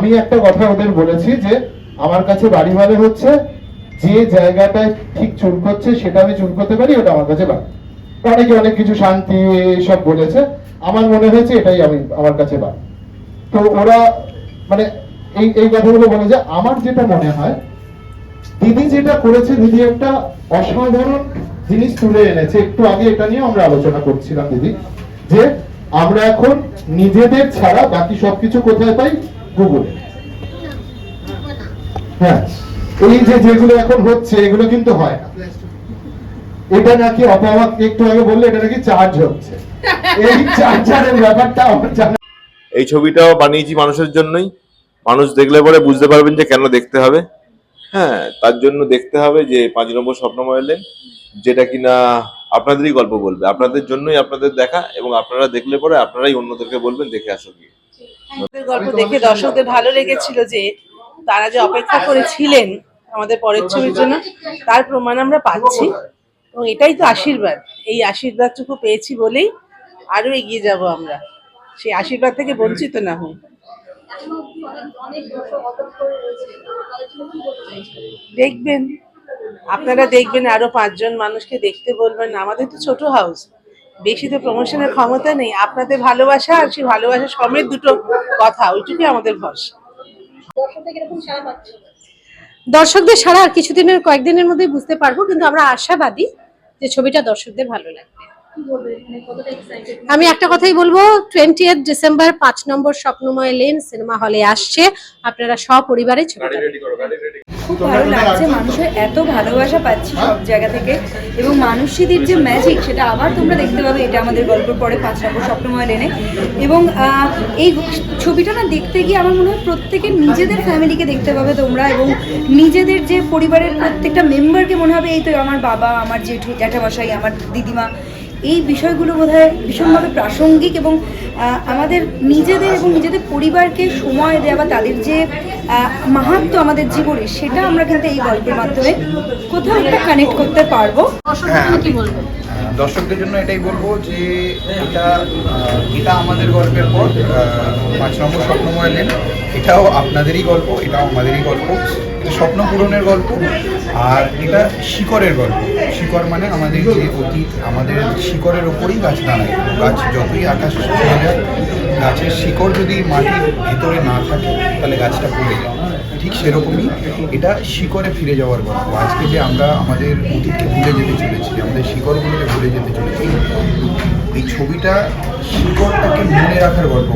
আমি একটা কথা ওদের বলেছি যে, আমার কাছে বাড়ি মানে হচ্ছে যে জায়গাটায় ঠিক চুল করছে, সেটা আমি চুল করতে পারি, ওটা আমার কাছে বাড়ি। অনেকে অনেক কিছু শান্তি এইসব বলেছে। আমার মনে হয়েছে এটাই আমি, আমার কাছে বাড়ি। তো ওরা মানে এই এই কথাগুলো বলে যে, আমার যেটা মনে হয়, দিদি যেটা করেছে, দিদি একটা অসাধারণ জিনিস তুলে এনেছে। একটু আগে এটা নিয়ে আমরা আলোচনা করছিলাম, দিদি, যে আমরা এখন নিজেদের ছাড়া বাকি সবকিছু কোথায় পাই? গুগলে হ্যাঁ এই যে যেগুলো এখন হচ্ছে, এগুলো কিন্তু হয় না। এটা নাকি অপাবাক একটু আগে বললে এটা নাকি চার্জ হচ্ছে। এই চার্জারের ব্যাপারটা আমার জানা এই ছবিটাও বানিয়েছি মানুষের জন্যই। মানুষ দেখলে পরে বুঝতে পারবেন যে কেন দেখতে হবে। হ্যাঁ তার জন্য দেখতে হবে যে পাঁচ নম্বর স্বপ্নময় লেন যেটা কিনা আপনাদেরই গল্প বলবে। আপনাদের জন্যই আপনাদের দেখা এবং আপনারা দেখলে পরে আপনারাই অন্যদেরকে বলবেন, দেখে আসো গিয়ে। গল্প দেখে দর্শকদের ভালো লেগেছিল যে তারা যে অপেক্ষা করেছিলেন আমাদের পরের ছবির জন্য, তার প্রমাণ আমরা পাচ্ছি। এবং এটাই তো আশীর্বাদ। এই আশীর্বাদটুকু পেয়েছি বলেই আরও এগিয়ে যাব আমরা। সেই আশীর্বাদ থেকে বঞ্চিত না হই। দেখবেন আপনারা দেখবেন আরও পাঁচজন মানুষকে দেখতে বলবেন আমাদের তো ছোট হাউস বেশি তো প্রমোশনের ক্ষমতা নেই। আপনাদের ভালোবাসা আর সেই ভালোবাসা সমেত দুটো কথা ওইটুকুই আমাদের ভরসা। দর্শকদের সারা আর কিছুদিনের কয়েকদিনের মধ্যেই বুঝতে পারব কিন্তু আমরা আশাবাদী যে ছবিটা দর্শকদের ভালো লাগবে। আমি একটা কথাই বলব টোয়েন্টি এইট ডিসেম্বর পাঁচ নম্বর স্বপ্নময় লেন সিনেমা হলে আসছে। আপনারা সপরিবারে ছবিটা খুব ভালো লাগছে মানুষের এত ভালোবাসা পাচ্ছি সব জায়গা থেকে। এবং মানুষীদের যে ম্যাজিক সেটা আবার তোমরা দেখতে পাবে এটা আমাদের গল্পের পরে পাঁচ নম্বর স্বপ্নময় লেনে। এবং আহ, এই ছবিটা না দেখতে গিয়ে আমার মনে হয় প্রত্যেকের নিজেদের ফ্যামিলিকে দেখতে পাবে তোমরা এবং নিজেদের যে পরিবারের প্রত্যেকটা মেম্বারকে মনে হবে এই তো আমার বাবা আমার জেঠু জ্যাঠামশাই আমার দিদিমা এই বিষয়গুলো বোধ হয় ভীষণভাবে প্রাসঙ্গিক এবং আহ, আমাদের নিজেদের এবং নিজেদের পরিবারকে সময় দেওয়া বা তাদের যে মাহাত্ম মাহাত্ম্য আমাদের জীবনে সেটা আমরা কিন্তু এই গল্পের মাধ্যমে কোথাও একটা কানেক্ট করতে পারব। কি আহ, দর্শকদের জন্য এটাই বলব যে এটা এটা আমাদের গল্পের পর পাঁচ নম্বর স্বপ্নময় লেন। এটাও আপনাদেরই গল্প, এটাও আমাদেরই গল্প। এটা স্বপ্ন পূরণের গল্প আর এটা শিকরের গল্প। শিকড় মানে আমাদের যে অতীত, আমাদের শিকরের ওপরেই গাছ দাঁড়ায়। গাছ যতই আকাশ যায় গাছের শিকড় যদি মাটির ভিতরে না থাকে, তাহলে গাছটা পড়ে যায় ঠিক সেরকমই এটা শিকড়ে ফিরে যাওয়ার গল্প আজকে যে আমরা আমাদের অতীতকে ভুলে যেতে চলেছি, আমাদের শিকড়গুলোকে ভুলে যেতে চলেছি, এই ছবিটা শিকড়টাকে মনে রাখার গল্প।